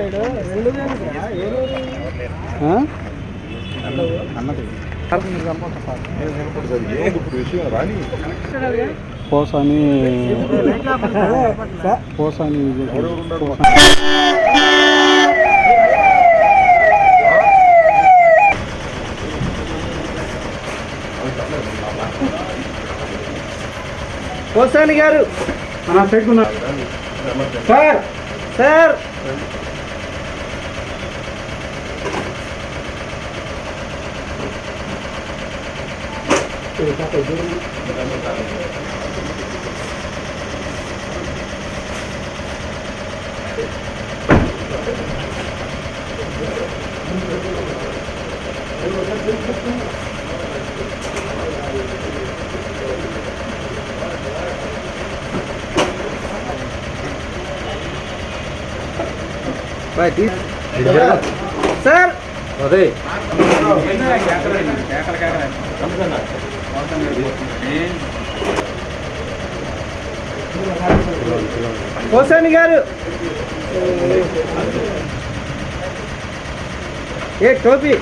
చెప్తున్నాడు ఈడు. రెండు దేనికిరా? ఏ రోజు? ఆ? పోసాని పోసాని పోసాని గారు సార్ సార్ అదే పోసాని గారు. ఏ టోపీ?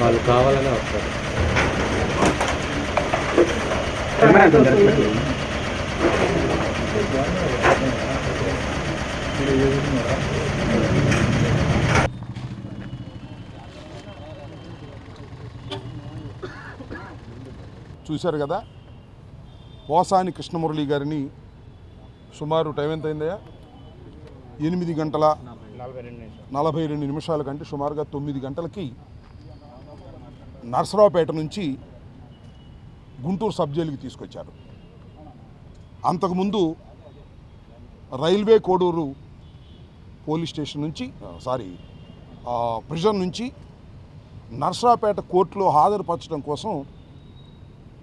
వాళ్ళు కావాలనే వస్తారు. చూశారు కదా? పోసాని కృష్ణమురళి గారిని సుమారు టైం ఎంత అయిందయ్యా ఎనిమిది గంటల నలభై రెండు నిమిషాల కంటే సుమారుగా తొమ్మిది గంటలకి నర్సరావుపేట నుంచి గుంటూరు సబ్ జైలుకి తీసుకొచ్చారు. అంతకుముందు రైల్వే కోడూరు పోలీస్ స్టేషన్ నుంచి సారీ ప్రిజన్ నుంచి నర్సరావుపేట కోర్టులో హాజరుపరచడం కోసం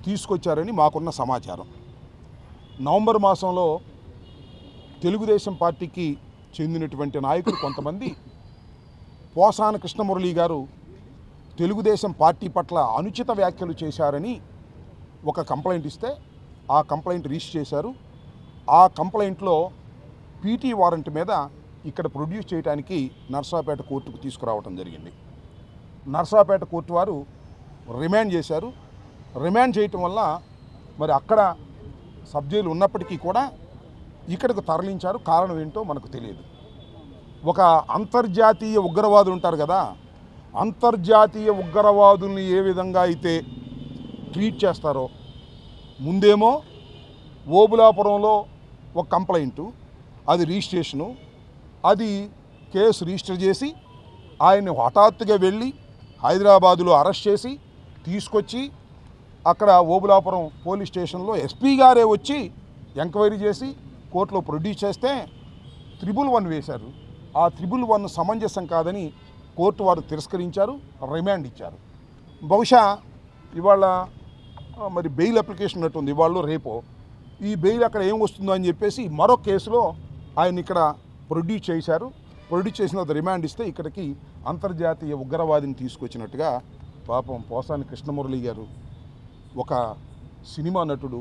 తీసుకొచ్చారని మాకున్న సమాచారం. నవంబర్ మాసంలో తెలుగుదేశం పార్టీకి చెందినటువంటి నాయకులు కొంతమంది పోసాన కృష్ణమురళి గారు తెలుగుదేశం పార్టీ పట్ల అనుచిత వ్యాఖ్యలు చేశారని ఒక కంప్లైంట్ ఇస్తే ఆ కంప్లైంట్ రిజిస్టర్ చేశారు. ఆ కంప్లైంట్లో పీటీ వారెంట్ మీద ఇక్కడ ప్రొడ్యూస్ చేయడానికి నర్సాపేట కోర్టుకు తీసుకురావడం జరిగింది. నర్సాపేట కోర్టు వారు రిమాండ్ చేశారు. రిమాండ్ చేయటం వల్ల మరి అక్కడ సబ్జీలు ఉన్నప్పటికీ కూడా ఇక్కడికి తరలించారు. కారణం ఏంటో మనకు తెలియదు. ఒక అంతర్జాతీయ ఉగ్రవాదులు ఉంటారు కదా అంతర్జాతీయ ఉగ్రవాదుల్ని ఏ విధంగా అయితే ట్రీట్ చేస్తారో ముందేమో ఓబులాపురంలో ఒక కంప్లైంటు అది రిజిస్ట్రేషను అది కేసు రిజిస్టర్ చేసి ఆయన్ని హఠాత్తుగా వెళ్ళి హైదరాబాదులో అరెస్ట్ చేసి తీసుకొచ్చి అక్కడ ఓబులాపురం పోలీస్ స్టేషన్లో ఎస్పీ గారే వచ్చి ఎంక్వైరీ చేసి కోర్టులో ప్రొడ్యూస్ చేస్తే త్రిబుల్ వన్ వేశారు. ఆ త్రిబుల్ వన్ సమంజసం కాదని కోర్టు వారు తిరస్కరించారు రిమాండ్ ఇచ్చారు. బహుశా ఇవాళ మరి బెయిల్ అప్లికేషన్ ఉన్నట్టుంది ఇవాళ రేపో. ఈ బెయిల్ అక్కడ ఏం వస్తుందో అని చెప్పేసి మరో కేసులో ఆయన ఇక్కడ ప్రొడ్యూస్ చేశారు. ప్రొడ్యూస్ చేసిన తర్వాత రిమాండ్ ఇస్తే ఇక్కడికి అంతర్జాతీయ ఉగ్రవాదిని తీసుకొచ్చినట్టుగా పాపం పోసాని కృష్ణమురళి గారు ఒక సినిమా నటుడు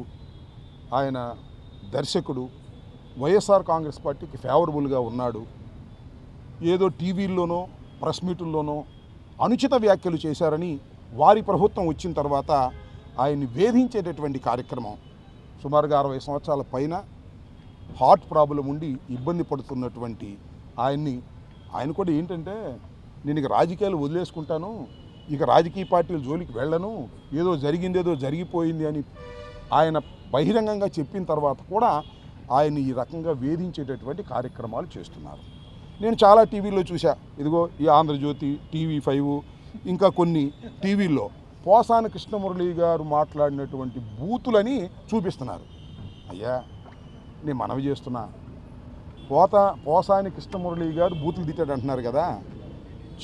ఆయన దర్శకుడు వైఎస్ఆర్ కాంగ్రెస్ పార్టీకి ఫేవరబుల్గా ఉన్నాడు. ఏదో టీవీల్లోనో ప్రెస్ మీటుల్లోనో అనుచిత వ్యాఖ్యలు చేశారని వారి ప్రభుత్వం వచ్చిన తర్వాత ఆయన్ని వేధించేటటువంటి కార్యక్రమం సుమారుగా అరవై సంవత్సరాల పైన హార్ట్ ప్రాబ్లం ఉండి ఇబ్బంది పడుతున్నటువంటి ఆయన్ని ఆయన కూడా ఏంటంటే నేను ఇక రాజకీయాలు వదిలేసుకుంటాను ఇక రాజకీయ పార్టీల జోలికి వెళ్ళను. ఏదో జరిగింది ఏదో జరిగిపోయింది అని ఆయన బహిరంగంగా చెప్పిన తర్వాత కూడా ఆయన ఈ రకంగా వేధించేటటువంటి కార్యక్రమాలు చేస్తున్నారు. నేను చాలా టీవీల్లో చూశా. ఇదిగో ఈ ఆంధ్రజ్యోతి టీవీ ఫైవ్ ఇంకా కొన్ని టీవీల్లో పోసాన కృష్ణమురళి గారు మాట్లాడినటువంటి బూతులని చూపిస్తున్నారు. అయ్యా నేను మనవి చేస్తున్నా. పోత పోసాని కృష్ణమురళి గారు బూతులు తిట్టాడు అంటున్నారు కదా.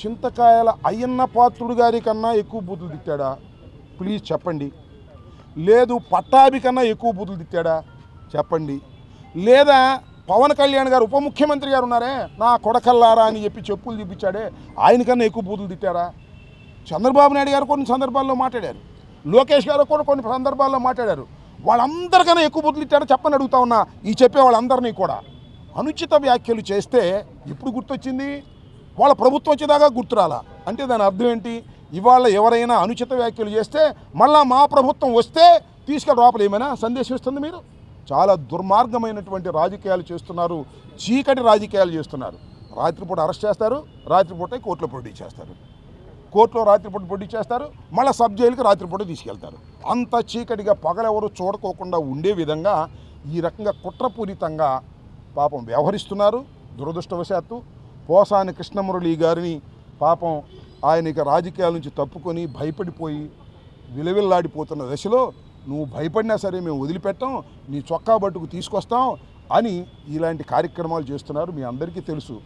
చింతకాయల అయ్యన్న పాత్రుడు గారి కన్నా ఎక్కువ బూతులు తిట్టాడా? ప్లీజ్ చెప్పండి. లేదు పట్టాభి కన్నా ఎక్కువ బూతులు తిట్టాడా? చెప్పండి. లేదా పవన్ కళ్యాణ్ గారు ఉప ముఖ్యమంత్రి గారు ఉన్నారే? నా కొడకల్లారా అని చెప్పి చెప్పులు చూపించాడే. ఆయనకన్నా ఎక్కువ బూతులు తిట్టారా? చంద్రబాబు నాయుడు గారు కొన్ని సందర్భాల్లో మాట్లాడారు. లోకేష్ గారు కూడా కొన్ని సందర్భాల్లో మాట్లాడారు. వాళ్ళందరికన్నా ఎక్కువ బుద్ధులు ఇచ్చాడో చెప్పని అడుగుతా ఉన్నా. ఈ చెప్పే వాళ్ళందరినీ కూడా. అనుచిత వ్యాఖ్యలు చేస్తే ఇప్పుడు గుర్తొచ్చింది? వాళ్ళ ప్రభుత్వం వచ్చేదాకా గుర్తురాలా? అంటే దాని అర్థం ఏంటి? ఇవాళ ఎవరైనా అనుచిత వ్యాఖ్యలు చేస్తే మళ్ళా మా ప్రభుత్వం వస్తే తీసుకెళ్ళి లోపల ఏమైనా సందేశం ఇస్తుంది మీరు? చాలా దుర్మార్గమైనటువంటి రాజకీయాలు చేస్తున్నారు చీకటి రాజకీయాలు చేస్తున్నారు. రాత్రిపూట అరెస్ట్ చేస్తారు రాత్రిపూట కోర్టులో పోటీ చేస్తారు. కోర్టులో రాత్రిపూట పోటీ చేస్తారు మళ్ళీ సబ్ జైలుకి రాత్రిపూట తీసుకెళ్తారు. అంత చీకటిగా పగలెవరు చూడకోకుండా ఉండే విధంగా ఈ రకంగా కుట్రపూరితంగా పాపం వ్యవహరిస్తున్నారు. దురదృష్టవశాత్తు పోసాని కృష్ణమురళి గారిని పాపం ఆయన ఇక రాజకీయాల నుంచి తప్పుకొని భయపడిపోయి విలవిల్లాడిపోతున్న దశలో నువ్వు భయపడినా సరే మేము వదిలిపెట్టాం నీ చొక్కా బట్టుకు తీసుకొస్తాం అని ఇలాంటి కార్యక్రమాలు చేస్తున్నారు మీ అందరికీ తెలుసు.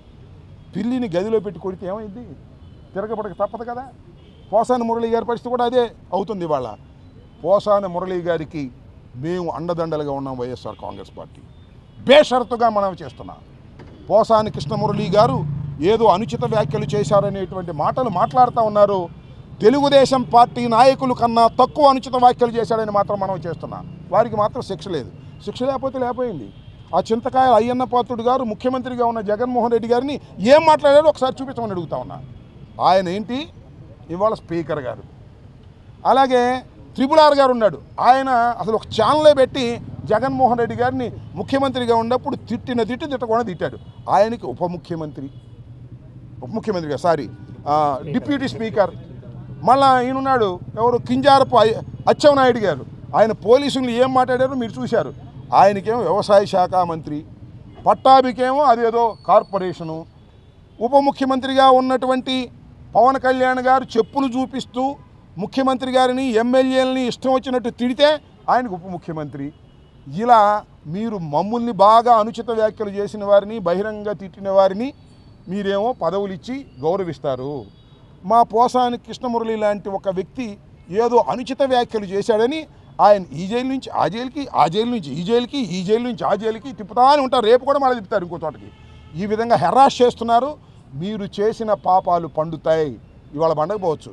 పిల్లిని గదిలో పెట్టి కొడితే ఏమైంది? తిరగబడక తప్పదు కదా? పోసాని మురళి గారి పరిస్థితి కూడా అదే అవుతుంది ఇవాళ. పోసాని మురళి గారికి మేము అండదండలుగా ఉన్నాం వైఎస్ఆర్ కాంగ్రెస్ పార్టీ. బేషరతుగా మనం చేస్తున్నాం. పోసాని కృష్ణమురళి గారు ఏదో అనుచిత వ్యాఖ్యలు చేశారనేటువంటి మాటలు మాట్లాడుతూ ఉన్నారు. తెలుగుదేశం పార్టీ నాయకులు కన్నా తక్కువ అనుచిత వ్యాఖ్యలు చేశాడని మాత్రం మనం చేస్తున్నాం. వారికి మాత్రం శిక్ష లేదు. శిక్ష లేకపోతే లేకపోయింది. ఆ చింతకాయ అయ్యన్న పాత్రుడు గారు ముఖ్యమంత్రిగా ఉన్న జగన్మోహన్ రెడ్డి గారిని ఏం మాట్లాడారో ఒకసారి చూపించమని అడుగుతా ఉన్నా. ఆయన ఏంటి? ఇవాళ స్పీకర్ గారు. అలాగే త్రిపులార్ ఆర్ గారు ఉన్నాడు. ఆయన అసలు ఒక ఛానలే పెట్టి జగన్మోహన్ రెడ్డి గారిని ముఖ్యమంత్రిగా ఉన్నప్పుడు తిట్టిన తిట్టి తిట్టకుండా తిట్టాడు. ఆయనకి ఉప ముఖ్యమంత్రి. ఉప ముఖ్యమంత్రిగా సారీ డిప్యూటీ స్పీకర్. మళ్ళా ఈయనున్నాడు ఎవరు? కింజారపు అచ్చెవనాయుడు గారు. ఆయన పోలీసులు ఏం మాట్లాడారో మీరు చూశారు. ఆయనకేమో వ్యవసాయ శాఖ మంత్రి. పట్టాభికేమో అదేదో కార్పొరేషను. ఉప ముఖ్యమంత్రిగా ఉన్నటువంటి పవన్ కళ్యాణ్ గారు చెప్పులు చూపిస్తూ ముఖ్యమంత్రి గారిని ఎమ్మెల్యేలని ఇష్టం వచ్చినట్టు తిడితే ఆయనకు ఉప ముఖ్యమంత్రి. ఇలా మీరు మమ్మల్ని బాగా అనుచిత వ్యాఖ్యలు చేసిన వారిని బహిరంగ తిట్టిన వారిని మీరేమో పదవులు ఇచ్చి గౌరవిస్తారు. మా పోసాని కృష్ణమురళి లాంటి ఒక వ్యక్తి ఏదో అనుచిత వ్యాఖ్యలు చేశాడని ఆయన ఈ జైలు నుంచి ఆ జైలుకి ఆ జైలు నుంచి ఈ జైలుకి ఈ జైలు నుంచి ఆ జైలుకి తిప్పుతానే ఉంటారు. రేపు కూడా మళ్ళీ తిప్పుతారు ఇంకో చోటకి. ఈ విధంగా హెరాస్ చేస్తున్నారు. మీరు చేసిన పాపాలు పండుతాయి. ఇవాళ పండకపోవచ్చు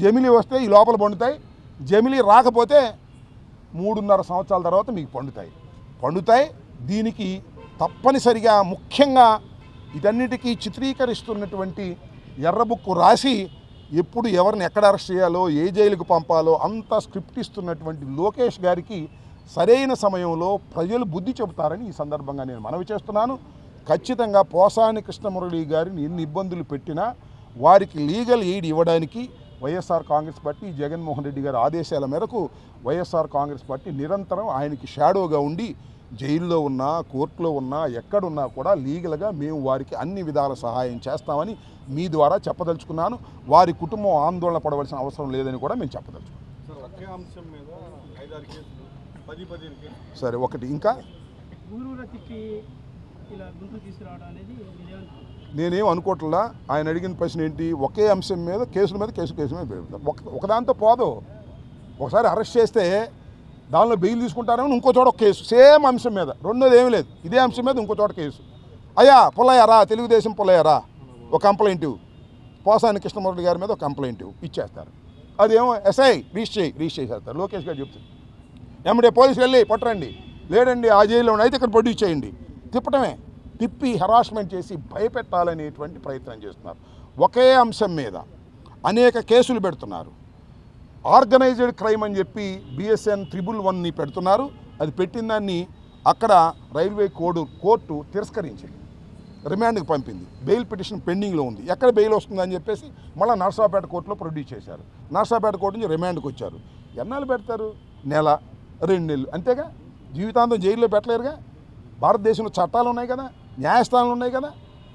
జమిలి వస్తే ఈ లోపల పండుతాయి. జమిలి రాకపోతే మూడున్నర సంవత్సరాల తర్వాత మీకు పండుతాయి. పండుతాయి. దీనికి తప్పనిసరిగా ముఖ్యంగా ఇదన్నిటికీ చిత్రీకరిస్తున్నటువంటి ఎర్రబుక్కు రాసి ఎప్పుడు ఎవరిని ఎక్కడ అరెస్ట్ చేయాలో ఏ జైలుకు పంపాలో అంత స్క్రిప్ట్ ఇస్తున్నటువంటి లోకేష్ గారికి సరైన సమయంలో ప్రజలు బుద్ధి చెబుతారని ఈ సందర్భంగా నేను మనవి చేస్తున్నాను. ఖచ్చితంగా పోసాని కృష్ణమురళి గారిని ఎన్ని ఇబ్బందులు పెట్టినా వారికి లీగల్ ఎయిడ్ ఇవ్వడానికి YSR Congress party Jaganmohan Reddy గారి ఆదేశాల మేరకు వైఎస్ఆర్ కాంగ్రెస్ పార్టీ నిరంతరం ఆయనకి షాడోగా ఉండి జైల్లో ఉన్నా కోర్టులో ఉన్నా ఎక్కడున్నా కూడా లీగల్గా మేము వారికి అన్ని విధాల సహాయం చేస్తామని మీ ద్వారా చెప్పదలుచుకున్నాను. వారి కుటుంబం ఆందోళన పడవలసిన అవసరం లేదని కూడా మేము చెప్పదలుచుకున్నాం. సార్ ఒకటి ఇంకా? ఇలా తీసుకురావడం అనేది నేనేం అనుకోవట్లా ఆయన అడిగిన ప్రశ్న ఏంటి? ఒకే అంశం మీద కేసుల మీద కేసు కేసు మీద పెడతారు ఒక ఒకదాంతో పోదు. ఒకసారి అరెస్ట్ చేస్తే దానిలో బెయిల్ తీసుకుంటారేమో ఇంకో చోట ఒక కేసు. సేమ్ అంశం మీద. రెండోది ఏమీ లేదు. ఇదే అంశం మీద ఇంకో చోట కేసు. అయ్యా పుల్లయ్యారా తెలుగుదేశం పుల్లయ్యారా ఒక కంప్లైంట్ పోసాని కృష్ణమూర్తి గారి మీద ఒక కంప్లైంట్ ఇవ్వు. ఇచ్చేస్తారు. అదేమో ఎస్ఐ రీచ్ చేయి రీచ్ చేసేస్తారు. లోకేష్ గారు చెప్తారు. ఎమ్మడే పోలీసులు వెళ్ళి పట్టరండి. లేడండి ఆ జైల్లో అయితే ఇక్కడ ప్రొడ్యూస్ చేయండి తిప్పటమే. తిప్పి హెరాస్మెంట్ చేసి భయపెట్టాలనేటువంటి ప్రయత్నం చేస్తున్నారు. ఒకే అంశం మీద అనేక కేసులు పెడుతున్నారు. ఆర్గనైజ్డ్ క్రైమ్ అని చెప్పి బిఎస్ఎన్ త్రిబుల్ వన్ని పెడుతున్నారు. అది పెట్టిన దాన్ని అక్కడ రైల్వే కోడ్ కోర్టు తిరస్కరించింది. రిమాండ్కి పంపింది. బెయిల్ పిటిషన్ పెండింగ్లో ఉంది. ఎక్కడ బెయిల్ వస్తుందని చెప్పేసి మళ్ళీ నర్సాపేట కోర్టులో ప్రొడ్యూస్ చేశారు. నర్సాపేట కోర్టు నుంచి రిమాండ్కి వచ్చారు. ఎన్నాళ్ళు పెడతారు? నెల రెండు నెలలు. అంతేగా? జీవితాంతం జైల్లో పెట్టలేరుగా? భారతదేశంలో చట్టాలు ఉన్నాయి కదా? న్యాయస్థానాలు ఉన్నాయి కదా?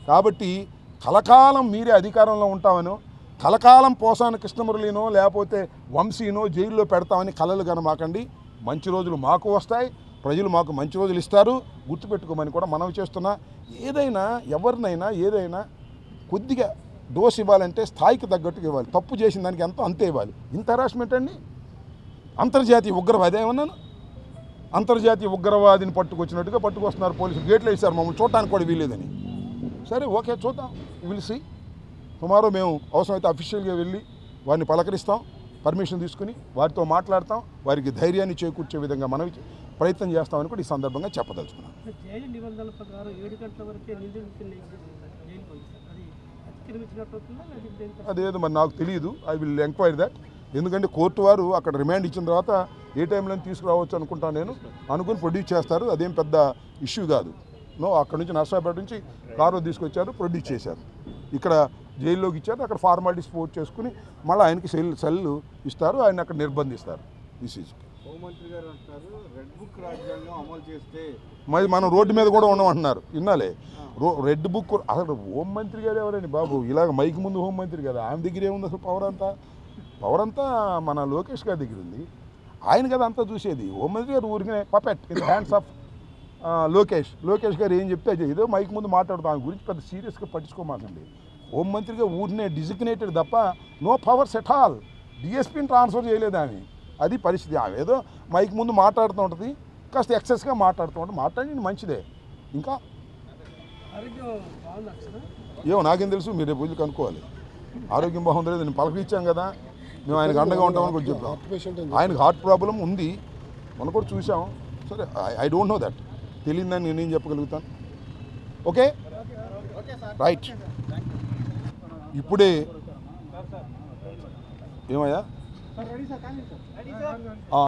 కాబట్టి కలకాలం మీరే అధికారంలో ఉంటామనో కలకాలం పోసాన కృష్ణమురళినో లేకపోతే వంశీనో జైల్లో పెడతామని కలలు కనమాకండి మంచి రోజులు మాకు వస్తాయి. ప్రజలు మాకు మంచి రోజులు ఇస్తారు. గుర్తుపెట్టుకోమని కూడా మనవి చేస్తున్నా. ఏదైనా ఎవరినైనా ఏదైనా కొద్దిగా డోస్ ఇవ్వాలంటే స్థాయికి తగ్గట్టుగా ఇవ్వాలి. తప్పు చేసిన దానికి ఎంతో అంతే ఇవ్వాలి. ఇంత హరాస్మెంట్ అండి అంతర్జాతీయ ఉగ్రవాదే ఏమన్నాను? అంతర్జాతీయ ఉగ్రవాదిని పట్టుకొచ్చినట్టుగా పట్టుకొస్తున్నారు పోలీసులు. గేట్లు వేశారు మమ్మల్ని. చూడటానికి కూడా వీలేదని సరే ఓకే చూద్దాం. విల్ సీ టుమారో మేము అవసరమైతే అఫీషియల్గా వెళ్ళి వారిని పలకరిస్తాం పర్మిషన్ తీసుకుని వారితో మాట్లాడతాం వారికి ధైర్యాన్ని చేకూర్చే విధంగా మనం ప్రయత్నం చేస్తామని కూడా ఈ సందర్భంగా చెప్పదలుచుకున్నాను అదేదో మరి నాకు తెలియదు. ఐ విల్ ఎంక్వైరీ దట్ ఎందుకంటే కోర్టు వారు అక్కడ రిమాండ్ ఇచ్చిన తర్వాత ఏ టైంలో తీసుకురావచ్చు అనుకుంటాను నేను. అనుకుని ప్రొడ్యూస్ చేస్తారు. అదేం పెద్ద ఇష్యూ కాదు. నో అక్కడ నుంచి నర్సాపేట నుంచి కారు తీసుకొచ్చారు ప్రొడ్యూస్ చేశారు. ఇక్కడ జైల్లోకి ఇచ్చారు అక్కడ ఫార్మాలిటీస్ పోర్ట్ చేసుకుని మళ్ళీ ఆయనకి సెల్ సెల్ ఇస్తారు ఆయన అక్కడ నిర్బంధిస్తారు. దిస్ ఈజ్ హోంమంత్రి గారు అంటున్నారు రెడ్ బుక్ రాజ్యాంగం అమలు చేస్తే మరి మనం రోడ్డు మీద కూడా ఉండమంటున్నారు. విన్నాలే. రో రెడ్ బుక్ అసలు హోం మంత్రి గారు ఎవరండి బాబు? ఇలాగ మైక్ ముందు హోం మంత్రి కదా. ఆమె దగ్గర ఏముంది అసలు పవర్ అంతా? పవర్ అంతా మన లోకేష్ గారి దగ్గర ఉంది. ఆయన కదా అంతా చూసేది. హోంమంత్రి గారు ఊరికి puppet in hands of Lokesh. Lokesh garu ఏం చెప్తే అది. ఏదో మైక్ ముందు మాట్లాడుతాం ఆయన గురించి పెద్ద సీరియస్గా పట్టించుకోమాకండి. హోంమంత్రిగా ఊరినే డిజిగ్నేటెడ్ తప్ప నో పవర్స్ ఎట్ ఆల్ డిఎస్పీని ట్రాన్స్ఫర్ చేయలేదు ఆమె అది పరిస్థితి. ఆమె ఏదో మైక్ ముందు మాట్లాడుతూ ఉంటుంది. కాస్త ఎక్సెస్గా మాట్లాడుతూ ఉంటుంది. మాట్లాడి మంచిదే. ఇంకా? ఏమో నాకేం తెలుసు. మీరు రేపు కనుక్కోవాలి. ఆరోగ్యం బాగుంది నేను పలకరించాం కదా. మేము ఆయనకు అండగా ఉంటామని కూడా చెప్తాం. ఆయనకు హార్ట్ ప్రాబ్లం ఉంది. మనం కూడా చూసాం. సరే ఐ డోంట్ నో దట్ తెలియదని నేనేం చెప్పగలుగుతాను? ఓకే? రైట్ ఇప్పుడే ఏమయ్యా?